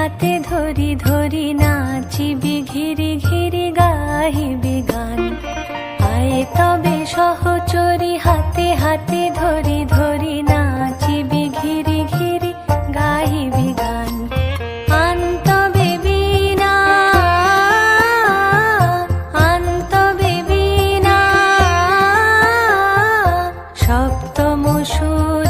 হাতে ধরি ধরি নাচিবি, ঘিরি ঘিরি গাহিবি গান। আয় তবে সহচরি, হাতে হাতে ধরি ধরি নাচিবি, ঘিরি ঘিরি গাহিবি গান। আন্তবে বীণা আন্তবে বীণা সপ্তম সুরে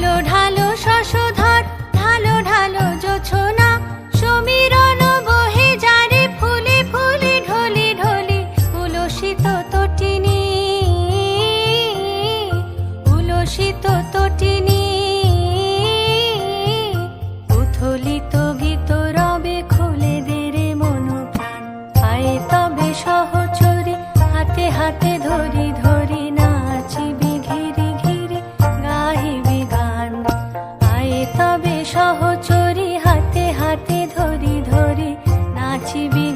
ঢালো ঢালো শশধর, ঢালো ঢালো জোছনা। সমীরণ বহে যারে ফুলে ফুলে ঢলি ঢলি, উলসিত তটিনী। উলসিত তটিনী। উথলিত গীত রবে খুলে দেরে মন প্রাণ আয়ে তবে সহচরি নাচিবি